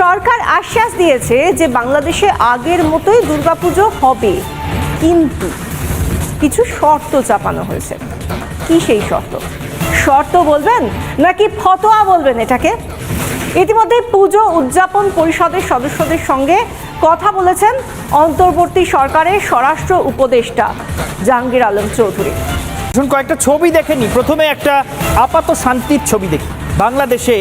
সরকার আশ্বাস দিয়েছে যে বাংলাদেশে আগের মতোই দুর্গাপুজো হবে। কিন্তু কিছু শর্ত চাপানো হয়েছে। কি সেই শর্ত? শর্ত বলবেন নাকি ফতোয়া বলবেন এটাকে? ইতিমধ্যে পুজো উদযাপন পরিষদের সদস্যদের সঙ্গে কথা বলেছেন অন্তর্বর্তী সরকারের স্বরাষ্ট্র উপদেষ্টা জাহাঙ্গীর আলম চৌধুরী। কয়েকটা ছবি দেখেনি প্রথমে একটা আপাত শান্তির ছবি দেখি। বাংলাদেশে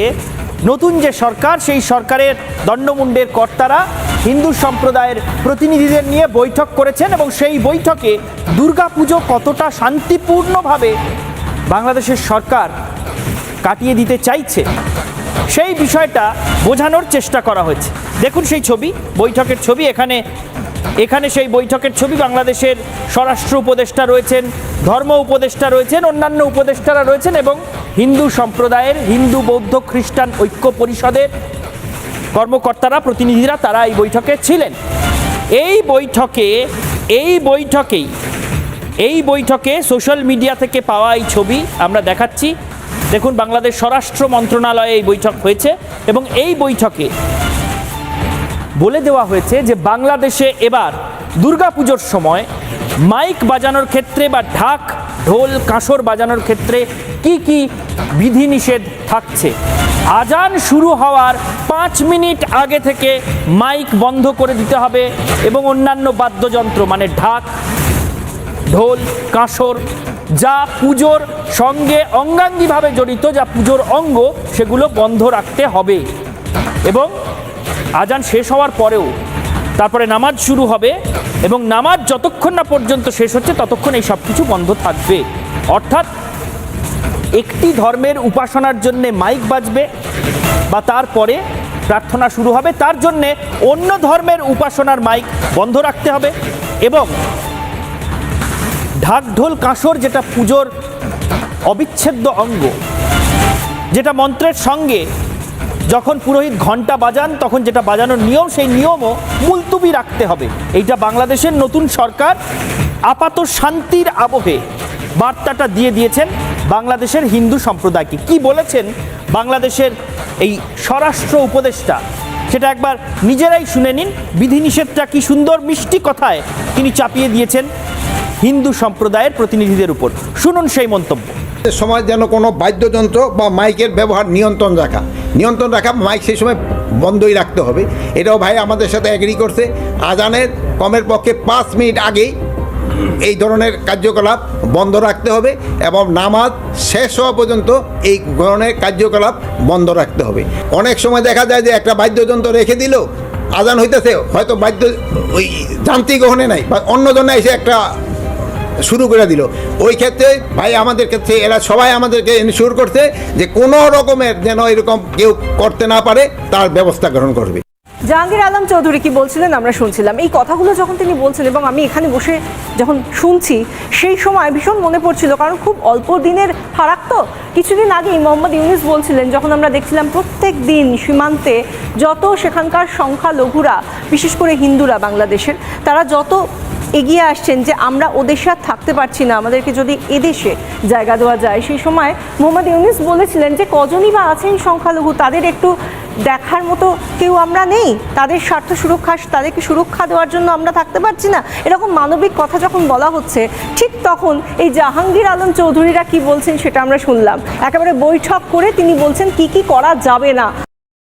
নতুন যে সরকার, সেই সরকারের দণ্ডমুণ্ডের কর্তারা হিন্দু সম্প্রদায়ের প্রতিনিধিদের নিয়ে বৈঠক করেছেন এবং সেই বৈঠকে দুর্গাপুজো কতটা শান্তিপূর্ণভাবে বাংলাদেশের সরকার কাটিয়ে দিতে চাইছে, সেই বিষয়টা বোঝানোর চেষ্টা করা হয়েছে। দেখুন সেই ছবি, বৈঠকের ছবি, এখানে এখানে সেই বৈঠকের ছবি, বাংলাদেশের স্বরাষ্ট্র উপদেষ্টা রয়েছেন, ধর্ম উপদেষ্টা রয়েছেন, অন্যান্য উপদেষ্টারা রয়েছেন এবং হিন্দু সম্প্রদায়ের হিন্দু বৌদ্ধ খ্রিস্টান ঐক্য পরিষদের কর্মকর্তারা, প্রতিনিধিরা তারা এই বৈঠকে ছিলেন। এই বৈঠকে, এই বৈঠকেই, এই বৈঠকে সোশ্যাল মিডিয়া থেকে পাওয়া এই ছবি আমরা দেখাচ্ছি। দেখুন, বাংলাদেশ স্বরাষ্ট্র মন্ত্রণালয়ে এই বৈঠক হয়েছে এবং এই বৈঠকে বলে দেওয়া হয়েছে যে বাংলাদেশে এবার দুর্গাপুজোর সময় মাইক বাজানোর ক্ষেত্রে বা ঢাক ঢোল কাঁসর বাজানোর ক্ষেত্রে কি কি বিধিনিষেধ থাকছে? আজান শুরু হওয়ার পাঁচ মিনিট আগে থেকে মাইক বন্ধ করে দিতে হবে এবং অন্যান্য বাদ্যযন্ত্র মানে ঢাক, ঢোল, কাঁসর, যা পুজোর সঙ্গে অঙ্গাঙ্গিভাবে জড়িত, যা পুজোর অঙ্গ, সেগুলো বন্ধ রাখতে হবে। এবং আজান শেষ হওয়ার পরেও তারপরে নামাজ শুরু হবে এবং নামাজ যতক্ষণ না পর্যন্ত শেষ হচ্ছে, ততক্ষণ এই সব কিছু বন্ধ থাকবে। অর্থাৎ একটি ধর্মের উপাসনার জন্য মাইক বাজবে বা তারপরে প্রার্থনা শুরু হবে, তার জন্যে অন্য ধর্মের উপাসনার মাইক বন্ধ রাখতে হবে এবং ঢাক ঢোল কাঁসর যেটা পুজোর অবিচ্ছেদ্য অঙ্গ, যেটা মন্ত্রের সঙ্গে যখন পুরোহিত ঘণ্টা বাজান, তখন যেটা বাজানোর নিয়ম, সেই নিয়মও মুলতুবি রাখতে হবে। এইটা বাংলাদেশের নতুন সরকার আপাত শান্তির আবহে বার্তাটা দিয়ে দিয়েছেন বাংলাদেশের হিন্দু সম্প্রদায়কে। কি বলেছেন বাংলাদেশের এই স্বরাষ্ট্র উপদেষ্টা? সেটা একবার নিজেরাই শুনে নিন। বিধিনিষেধটা কি সুন্দর মিষ্টি কথায় তিনি চাপিয়ে দিয়েছেন হিন্দু সম্প্রদায়ের প্রতিনিধিদের উপর। শুনুন সেই মন্তব্য। সময় যেন কোনো বাদ্যযন্ত্র বা মাইকের ব্যবহার নিয়ন্ত্রণ রাখা। নিয়ন্ত্রণ রাখা, মাইক সেই সময় বন্ধই রাখতে হবে। এটাও ভাই আমাদের সাথে অ্যাগ্রি করছে। আজানের কমের পক্ষে পাঁচ মিনিট আগেই এই ধরনের কার্যকলাপ বন্ধ রাখতে হবে এবং নামাজ শেষ হওয়া পর্যন্ত এই ধরনের কার্যকলাপ বন্ধ রাখতে হবে। অনেক সময় দেখা যায় যে একটা বাদ্যযন্ত্র রেখে দিল, আজান হইতেছে, হয়তো বাদ্য ওই যান্ত্রিক ওখানে নাই, বা অন্যজনে এসে একটা শুরু করে দিল। ওই ক্ষেত্রে ভাই আমাদের ক্ষেত্রে এরা সবাই আমাদেরকে ইনশিওর করছে যে কোনো রকমের যেন এরকম কেউ করতে না পারে, তার ব্যবস্থা গ্রহণ করবে। জাহাঙ্গীর আলম চৌধুরী কি বলছিলেন? আমরা শুনছিলাম। এই কথাগুলো যখন তিনি বলছেন এবং আমি এখানে বসে যখন শুনছি, সেই সময় ভীষণ মনে পড়ছিল, কারণ খুব অল্প দিনের ফারাক তো। কিছুদিন আগেই মোহাম্মদ ইউনিস বলছিলেন, যখন আমরা দেখছিলাম প্রত্যেক দিন সীমান্তে যত সেখানকার সংখ্যালঘুরা, বিশেষ করে হিন্দুরা বাংলাদেশের, তারা যত এগিয়ে আসছেন যে আমরা ওদেশে আর থাকতে পারছি না, আমাদেরকে যদি এদেশে জায়গা দেওয়া যায়। সেই সময় মোহাম্মদ ইউনিস বলেছিলেন যে কজনই বা আছেন সংখ্যালঘু, তাদের একটু দেখার মতো কেউ আমরা নেই। তাদের স্বার্থ সুরক্ষা, তাদেরকে সুরক্ষা দেওয়ার জন্য আমরা থাকতে পারছি না। এরকম মানবিক কথা যখন বলা হচ্ছে, ঠিক তখন এই জাহাঙ্গীর আলম চৌধুরীরা কি বলছেন সেটা আমরা শুনলাম। একেবারে বৈঠক করে তিনি বলছেন কি কি করা যাবে না।